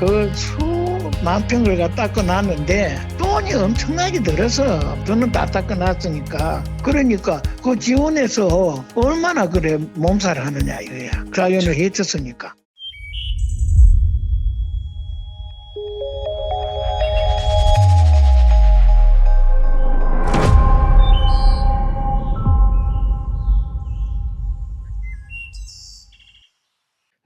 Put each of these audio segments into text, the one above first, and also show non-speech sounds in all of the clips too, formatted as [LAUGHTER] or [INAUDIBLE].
그 수만 평을 갖다 닦아놨는데 돈이 엄청나게 들어서 돈은 다 닦아놨으니까. 그러니까 그 지원에서 얼마나 그래 몸살을 하느냐 이거야. 자연을 해쳤으니까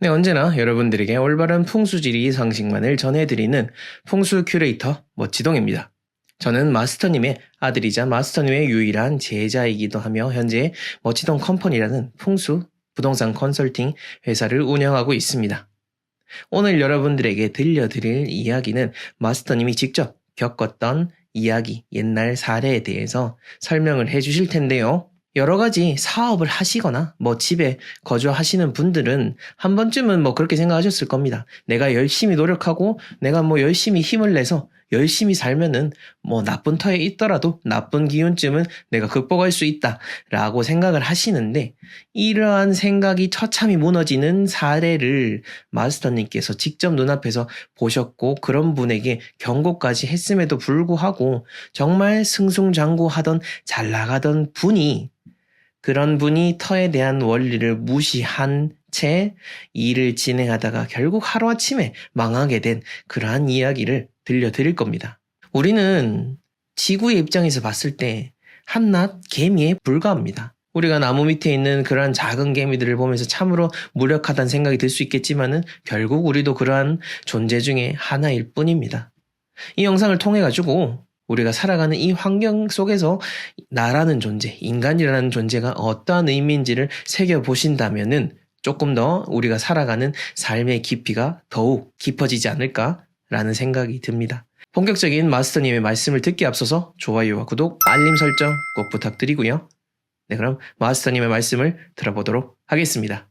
네, 언제나 여러분들에게 올바른 풍수지리 상식만을 전해드리는 풍수 큐레이터 멋지동입니다. 저는 마스터님의 아들이자 마스터님의 유일한 제자이기도 하며 현재 멋지동 컴퍼니라는 풍수 부동산 컨설팅 회사를 운영하고 있습니다. 오늘 여러분들에게 들려드릴 이야기는 마스터님이 직접 겪었던 이야기, 옛날 사례에 대해서 설명을 해 주실 텐데요. 여러 가지 사업을 하시거나 뭐 집에 거주하시는 분들은 한 번쯤은 뭐 그렇게 생각하셨을 겁니다. 내가 열심히 노력하고 내가 뭐 열심히 힘을 내서 열심히 살면은 뭐 나쁜 터에 있더라도 나쁜 기운쯤은 내가 극복할 수 있다 라고 생각을 하시는데 이러한 생각이 처참히 무너지는 사례를 마스터님께서 직접 눈앞에서 보셨고 그런 분에게 경고까지 했음에도 불구하고 정말 승승장구하던 잘 나가던 분이 그런 분이 터에 대한 원리를 무시한 채 일을 진행하다가 결국 하루아침에 망하게 된 그러한 이야기를 들려드릴 겁니다. 우리는 지구의 입장에서 봤을 때 한낱 개미에 불과합니다. 우리가 나무 밑에 있는 그러한 작은 개미들을 보면서 참으로 무력하다는 생각이 들 수 있겠지만은 결국 우리도 그러한 존재 중에 하나일 뿐입니다. 이 영상을 통해 가지고 우리가 살아가는 이 환경 속에서 나라는 존재, 인간이라는 존재가 어떠한 의미인지를 새겨보신다면은 조금 더 우리가 살아가는 삶의 깊이가 더욱 깊어지지 않을까라는 생각이 듭니다. 본격적인 마스터님의 말씀을 듣기 앞서서 좋아요와 구독, 알림 설정 꼭 부탁드리고요. 네, 그럼 마스터님의 말씀을 들어보도록 하겠습니다.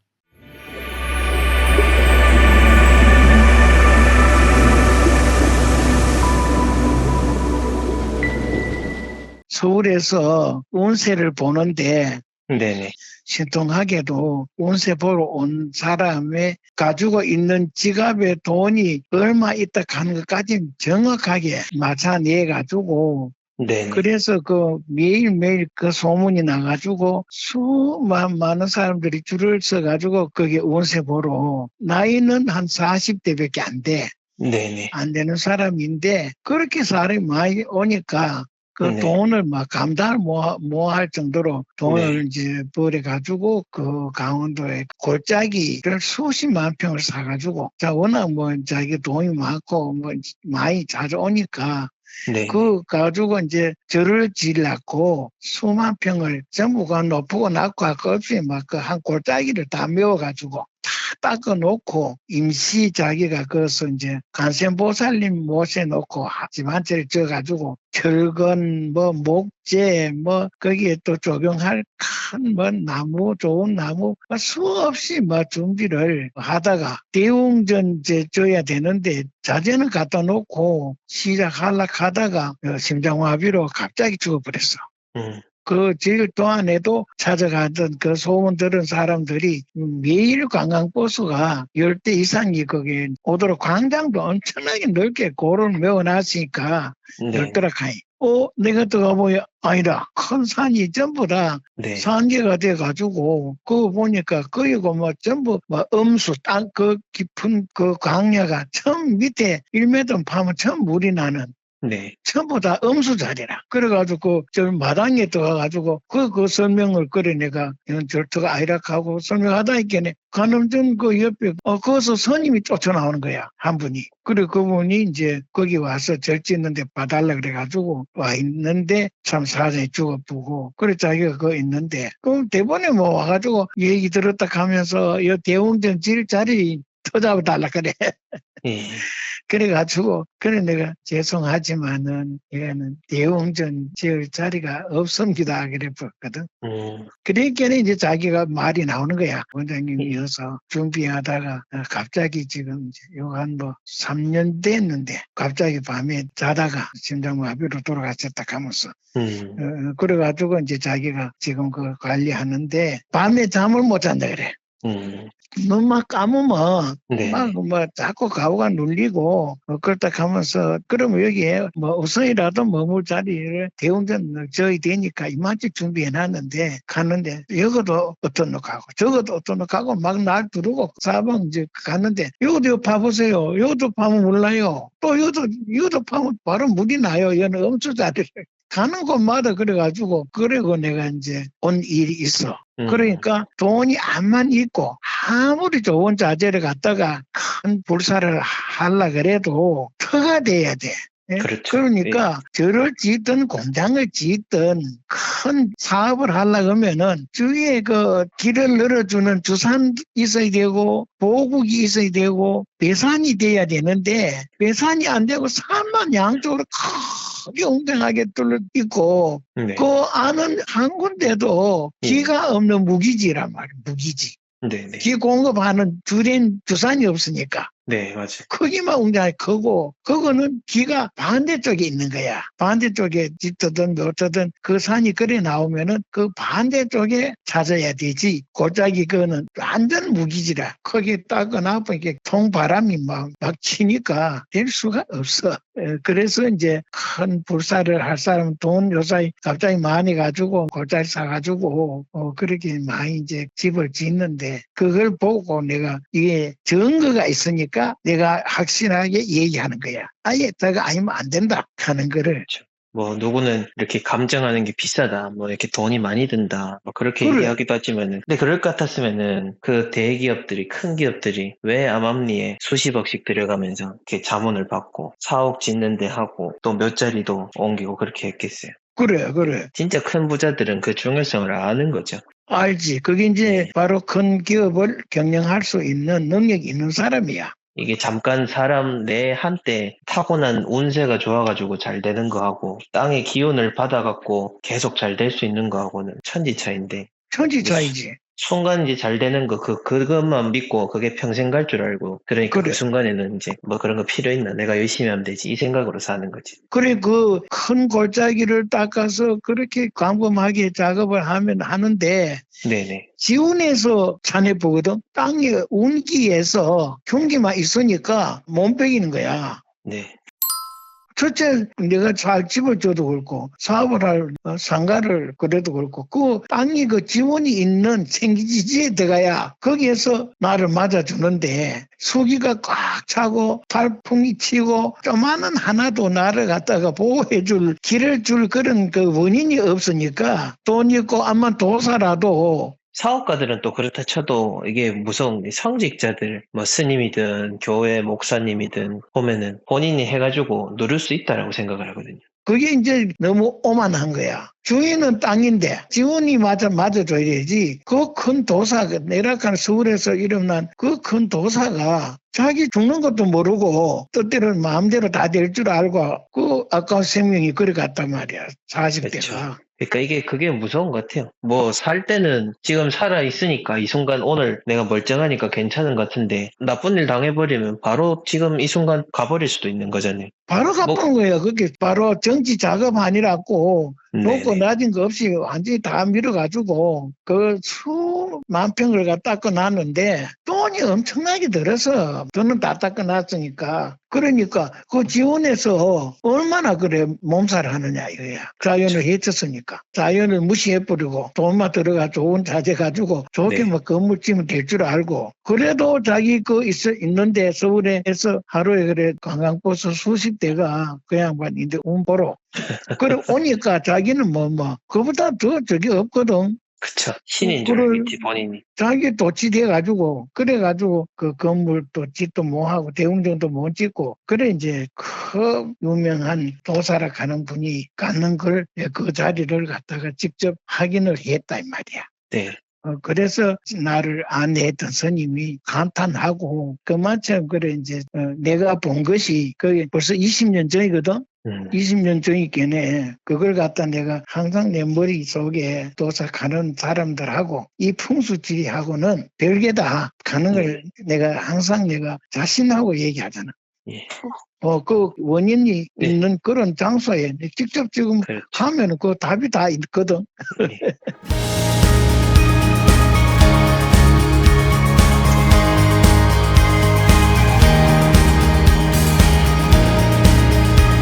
서울에서 운세를 보는데 네네. 신통하게도 운세 보러 온 사람의 가지고 있는 지갑에 돈이 얼마 있다 하는 것까지 정확하게 맞춰내 가지고 네네. 그래서 그 매일매일 그 소문이 나가지고 수만 많은 사람들이 줄을 서가지고 거기 운세 보러 나이는 한 40대밖에 안 돼. 네네. 안 되는 사람인데 그렇게 사람이 많이 오니까 그 네. 돈을 막 감당을 못, 못할 정도로 돈을 네. 이제 벌여가지고 그 강원도에 골짜기를 수십만 평을 사가지고 자 워낙 뭐 자기 돈이 많고 뭐 많이 자주 오니까 네. 그 가지고 이제 절을 지으려고 수만 평을 전부 가 높고 낮고 할 것 없이 막 그 한 골짜기를 다 메워가지고 다 닦아놓고 임시 자기가 그것을 이제 간센보살님 모셔놓고 집한 채를 지어가지고 철근 뭐 목재 뭐 거기에 또 적용할 큰 뭐 나무 좋은 나무 뭐 수없이 뭐 준비를 하다가 대웅전 이제 줘야 되는데 자재는 갖다 놓고 시작하려고 하다가 어, 심장마비로 갑자기 죽어버렸어. 음. 그 제일 동안에도 찾아가던 그 소문 들은 사람들이 매일 관광버스가 열대 이상이 거기 오도록 광장도 엄청나게 넓게 고를 메워놨으니까 네. 열더라카이. 어, 내가 들어가보야 아니다. 큰 산이 전부 다 네. 산계가 돼가지고 그거 보니까 거기고 뭐 전부 뭐 음수 땅 그 깊은 그 광야가 처음 밑에 1m 파면 처음 물이 나는 네. 전부 다 음수 자리라. 그래가지고 저 마당에 들어가가지고 그, 그 설명을 그래 내가 이건 절터가 아니라 하고 설명하다 있겠네. 가늠전 그 옆에 어 거기서 스님이 쫓아나오는 거야 한 분이. 그래 그분이 이제 거기 와서 절 짓는데 봐달라 그래가지고 와 있는데 참 사전에 죽어보고 그래 자기가 그거 있는데 그럼 대본에 뭐 와가지고 얘기 들었다 하면서 이 대웅전 질 자리 [LAUGHS] 터잡아달라 그래. 예. 그래가지고 그래 내가 죄송하지만은 이거는 대웅전 지을 자리가 없습니다 그래 봤거든. 음. 그러니까 이제 자기가 말이 나오는 거야. 원장님이어서 준비하다가 어, 갑자기 지금 요한 뭐 3년 됐는데 갑자기 밤에 자다가 심장마비로 돌아가셨다 하면서 음. 어, 그래가지고 이제 자기가 지금 그 관리하는데 밤에 잠을 못 잔다 그래. 음, 눈만 감으면 네. 막뭐 자꾸 가오가 눌리고 뭐 그렇다 하면서 그러면 여기에 뭐 우선이라도 머물 자리를 대웅전 저희 되니까 이만치 준비해 놨는데 가는데 여기도 어떤 놈 가고 저것도 어떤 놈 가고 막날 두르고 사방 이제 갔는데 여기도 봐보세요. 여기도 파면 몰라요. 또 여기도 여기도 파면 바로 물이 나요. 여는 엄청 자리를 가는 곳마다 그래가지고 그리고 내가 이제 온 일이 있어 음, 그러니까 돈이 안만 있고 아무리 좋은 자재를 갖다가 큰 불사를 하려 그래도 터가 돼야 돼. 예? 그렇죠. 그러니까 저를 짓든 공장을 짓든 큰 사업을 하려고 하면은 주위에 그 길을 늘어주는 주산 있어야 되고 보국이 있어야 되고 배산이 돼야 되는데 배산이 안 되고 산만 양쪽으로 크게 웅장하게 뚫려 있고 네. 그 안은 한 군데도 예. 기가 없는 무기지란 말이야, 무기지. 네, 네. 기 공급하는 주된 주산이 없으니까. 네, 맞아요. 크기만 웅장하게 크고, 그거는 기가 반대쪽에 있는 거야. 반대쪽에 짓든 어쩌든 그 산이 그래 나오면은 그 반대쪽에 찾아야 되지. 골짜기 그거는 완전 무기지라. 거기 따거나 이렇게 통바람이 막, 막 치니까 될 수가 없어. 에, 그래서 이제 큰 불사를 할 사람은 돈 요사이 갑자기 많이 가지고 골짜기 사가지고 어, 그렇게 많이 이제 집을 짓는데 그걸 보고 내가 이게 증거가 있으니까 내가 확실하게 얘기하는 거야. 아예 내가 아니면 안 된다 하는 거를 뭐 누구는 이렇게 감정하는 게 비싸다, 뭐 이렇게 돈이 많이 든다, 뭐 그렇게 그래. 얘기하기도 하지만은, 근데 그럴 것 같았으면은 그 대기업들이 큰 기업들이 왜 암암리에 수십억씩 들여가면서 이렇게 자문을 받고 사옥 짓는데 하고 또 몇 자리도 옮기고 그렇게 했겠어요. 그래 그래 진짜 큰 부자들은 그 중요성을 아는 거죠. 알지. 그게 이제 바로 큰 기업을 경영할 수 있는 능력이 있는 사람이야. 이게 잠깐 사람 내 한때 타고난 운세가 좋아가지고 잘 되는 거하고 땅의 기운을 받아갖고 계속 잘 될 수 있는 거하고는 천지 차이인데 천지 차이지. 순간 이제 잘 되는 거, 그, 그것만 믿고 그게 평생 갈 줄 알고. 그러니까 그래. 그 순간에는 이제 뭐 그런 거 필요 있나? 내가 열심히 하면 되지. 이 생각으로 사는 거지. 그래 그 큰 골짜기를 닦아서 그렇게 광범하게 작업을 하면 하는데 네네. 지운에서 자네 보거든. 땅의 운기에서 경기만 있으니까 못 베기는 거야. 네. 첫째 내가 잘 집을 줘도 그렇고 사업을 할 어, 상가를 그래도 그렇고 그 땅이 그 지원이 있는 생기지지에 들어가야 거기에서 나를 맞아주는데 수기가 꽉 차고 발풍이 치고 조만한 하나도 나를 갖다가 보호해줄 길을 줄 그런 그 원인이 없으니까 돈 있고 암만 도사라도 사업가들은 또 그렇다 쳐도 이게 무서운 게 성직자들, 뭐 스님이든 교회 목사님이든 보면은 본인이 해가지고 누릴 수 있다라고 생각을 하거든요. 그게 이제 너무 오만한 거야. 주인은 땅인데 지원이 맞아 맞아줘야지. 그 큰 도사가 내락한 서울에서 일어난 그 큰 도사가 자기 죽는 것도 모르고 뜻대로 마음대로 다 될 줄 알고 그 아까운 생명이 그래 갔단 말이야. 40대가. 그렇죠. 그러니까 이게 그게 무서운 것 같아요. 뭐 살 때는 지금 살아 있으니까 이 순간 오늘 내가 멀쩡하니까 괜찮은 것 같은데 나쁜 일 당해버리면 바로 지금 이 순간 가버릴 수도 있는 거잖아요. 바로 갚은 뭐- 거예요. 그게 바로 정치 작업 아니라고 높고 네네. 낮은 거 없이 완전히 다 밀어가지고 그 수만 평을 갖다 닦아놨는데 돈이 엄청나게 들어서 돈은 다 닦아놨으니까 그러니까 그 지원에서 얼마나 그래 몸살을 하느냐 이거야. 자연을 해쳤으니까 자연을 무시해버리고 돈만 들어가 좋은 자재 가지고 좋게 네. 뭐 건물 지면 될 줄 알고 그래도 자기 그 있어 있는데 서울에서 하루에 그래 관광버스 수십 대가 그 양반 인데 운보러 그래 오니까 자기는 뭐 뭐 그보다 더 저기 없거든. 그쵸. 신인 줄 알겠지, 본인이. 자기 도치 돼 가지고 그래 가지고 그 건물 또 짓도 못 하고 대웅정도 못 짓고 그래 이제 그 유명한 도사라 가는 분이 갖는 걸 그 자리를 갖다가 직접 확인을 했다 이 말이야. 네. 어, 그래서 나를 안내했던 스님이 감탄하고 그만큼 그래 이제 어, 내가 본 것이 그게 벌써 20년 전이거든. 음. 20년 전이겠네. 그걸 갖다 내가 항상 내 머릿속에 도착하는 사람들하고 이 풍수지리하고는 별개다 가는 걸 내가 항상 내가 자신하고 얘기하잖아. 예. 어, 그 원인이 네. 있는 그런 장소에 직접 지금 그렇죠. 가면은 그 답이 다 있거든. 예. [LAUGHS]